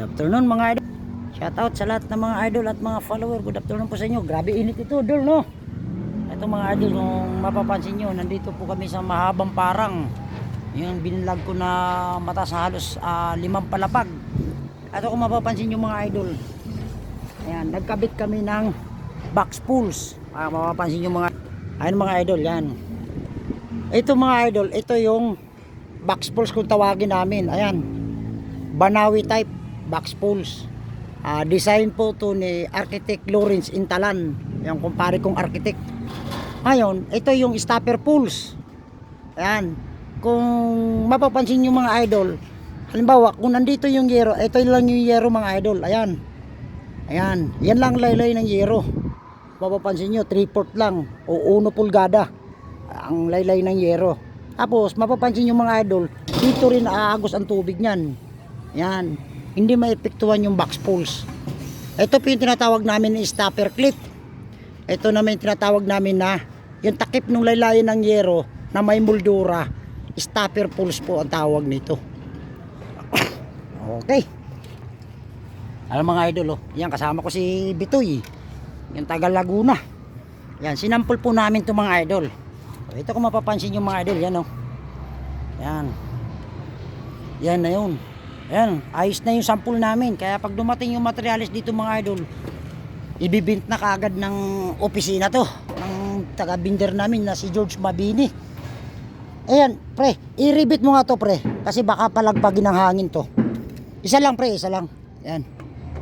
Good afternoon mga idol. Shout out sa lahat ng mga idol at mga follower. Good afternoon po sa inyo. Grabe init ito, dol, no? Ito mga idol, kung mapapansin nyo, nandito po kami sa mahabang parang. Yung binlag ko na mataas na halos ah, limang palapag. Ito kung mapapansin nyo mga idol. Ayan, nagkabit kami ng box pools. Ah, mapapansin nyo mga Ayun mga idol, yan. Ito mga idol, ito yung box pools kung tawagin namin. Ayan. Banawi type box pools. Ah, design po to ni Architect Lawrence Intalan. Yung kumpare kong architect. Ngayon, ito yung stopper pools. Ayan. Kung mapapansin nyo mga idol, halimbawa, kung nandito yung yero, ito lang yung yero mga idol. Ayan. Ayan. Yan lang laylay ng yero. Mapapansin nyo, 3 lang o 1 pulgada ang laylay ng yero. Tapos, mapapansin nyo mga idol, dito rin aagos ang tubig niyan. Yan. Hindi maepektuhan yung box pools. Ito po yung tinatawag namin na stopper clip. Ito naman yung tinatawag namin na yung takip ng laylayan ng yero na may moldura. Stopper pools po ang tawag nito. okay. Alam mga idol, oh. yan kasama ko si Bitoy. Yung taga Laguna. Yan, sinampol po namin itong mga idol. O, ito kung mapapansin yung mga idol, yan oh. Yan. Yan na yun. Yan, ayos na yung sample namin. Kaya pag dumating yung materialis dito mga idol, ibibint na kaagad ng opisina to. Ng taga-binder namin na si George Mabini. Ayan, pre, i-rebit mo nga to pre. Kasi baka palagpagin ng hangin to. Isa lang pre, isa lang. Yan.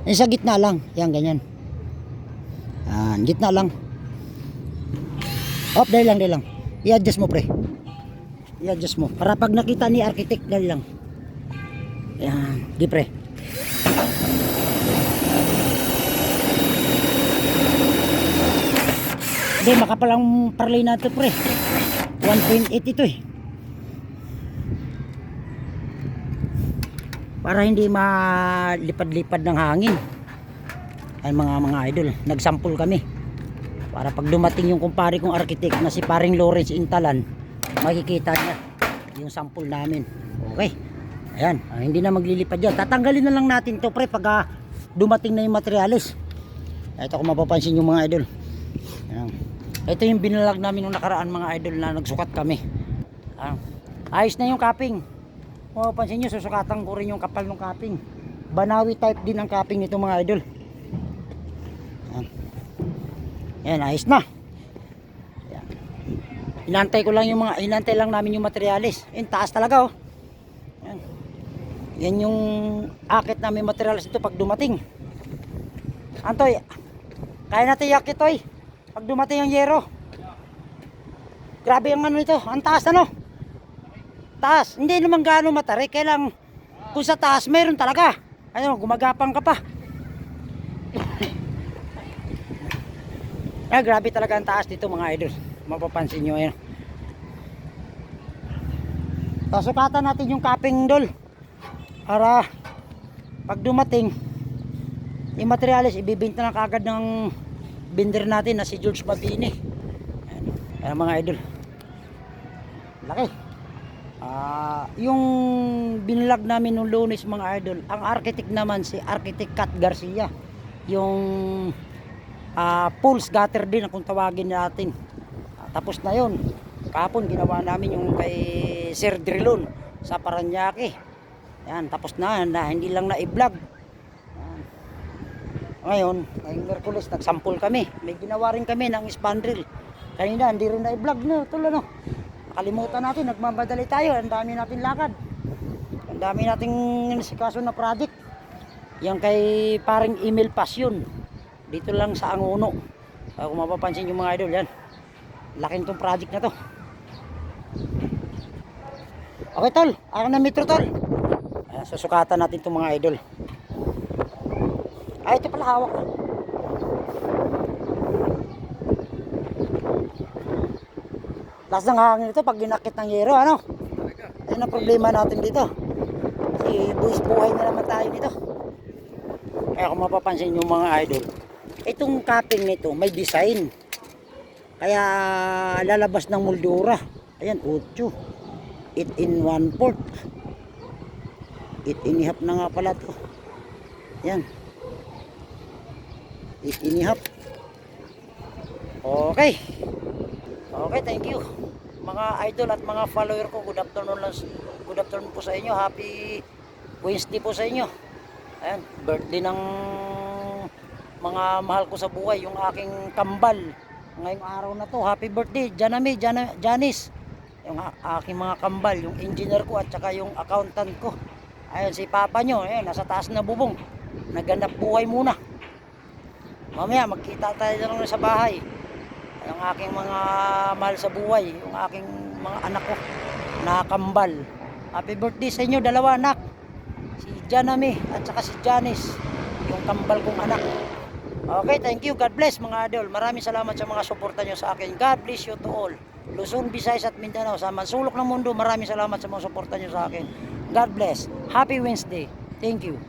Yung sa gitna lang. Yan, ganyan. Yan, gitna lang. Op, dahil lang, dahil lang. I-adjust mo pre. I-adjust mo. Para pag nakita ni architect, dahil lang. Yan, di pre. Hindi, makapalang parlay na ito pre. 1.8 ito eh. Para hindi malipad-lipad ng hangin. Ay mga mga idol, nagsampul kami. Para pag dumating yung kumpare kong architect na si paring Lawrence Intalan, makikita niya yung sample namin. Okay. Ayan, ah, hindi na maglilipad yan. Tatanggalin na lang natin to pre pag ah, dumating na yung materialis. Ito kung mapapansin yung mga idol. Ayan. Ito yung binalag namin nung nakaraan mga idol na nagsukat kami. Ayan. Ayos na yung capping. Kung mapapansin nyo, susukatan ko rin yung kapal ng capping. Banawi type din ang capping nito mga idol. Ayan. Ayan, ayos na. Ayan. Inantay ko lang yung mga, inantay lang namin yung materialis. Ayan, taas talaga oh. Yan yung akit namin materialis ito pag dumating. Antoy, kaya natin yakit toy. Pag dumating ang yero. Grabe ang ano nito, ang taas ano. Taas, hindi naman gaano matarik, kailang kung sa taas meron talaga. Ano, gumagapang ka pa. Ah, grabe talaga ang taas dito mga idol. Mapapansin nyo ayun. Tasukatan natin yung capping dol. Para pag dumating, yung materialis ibibinta na kagad ng binder natin na si George Mabini. Ayan. Ayan mga idol. Laki. Ah, yung binlag namin nung lunes mga idol, ang architect naman si Architect Kat Garcia. Yung ah, pulse gutter din kung tawagin natin. Ah, tapos na yon. Kahapon ginawa namin yung kay Sir Drilon sa Paranaque. Yan, tapos na, na hindi lang na i-vlog. Yan. Ngayon, ngayong Merkulis, nagsampul kami. May ginawa rin kami ng spandrel. Kanina, hindi rin na i-vlog na. Tulo, no? Nakalimutan natin, nagmamadali tayo. Ang dami natin lakad. Ang dami nating sikaso na project. Yung kay paring email passion. Dito lang sa Anguno. Uh, kung mapapansin yung mga idol, yan. Laking tong project na to. Okay, tol. Akin na metro, tol. Ayan, susukatan natin itong mga idol. Ay, ito pala hawak. Lakas ng hangin ito pag ginakit ng yero, ano? Yan ang problema natin dito. Kasi buwis buhay na naman tayo dito. Kaya kung mapapansin yung mga idol, itong capping nito may design. Kaya lalabas ng moldura. Ayan, 8. 8 in 1 fourth. 8 in half na nga pala to. Yan. I- inihap. Okay. Okay, thank you. Mga idol at mga follower ko, good afternoon lang. Good afternoon po sa inyo. Happy Wednesday po sa inyo. Ayan, birthday ng mga mahal ko sa buhay, yung aking kambal. Ngayong araw na to, happy birthday, Janami, Jana, Janice. Yung aking mga kambal, yung engineer ko at saka yung accountant ko. Ayun, si papa nyo, ayun, nasa taas na bubong. Naganap buhay muna. Mamaya, magkita tayo lang sa bahay. Yung aking mga mahal sa buhay, yung aking mga anak ko, nakakambal. Happy birthday sa inyo, dalawa anak. Si Janami at saka si Janice, yung kambal kong anak. Okay, thank you. God bless mga idol. Maraming salamat sa mga suporta nyo sa akin. God bless you to all. Luzon, Visayas at Mindanao. Sa mansulok ng mundo, maraming salamat sa mga suporta nyo sa akin. God bless. Happy Wednesday. Thank you.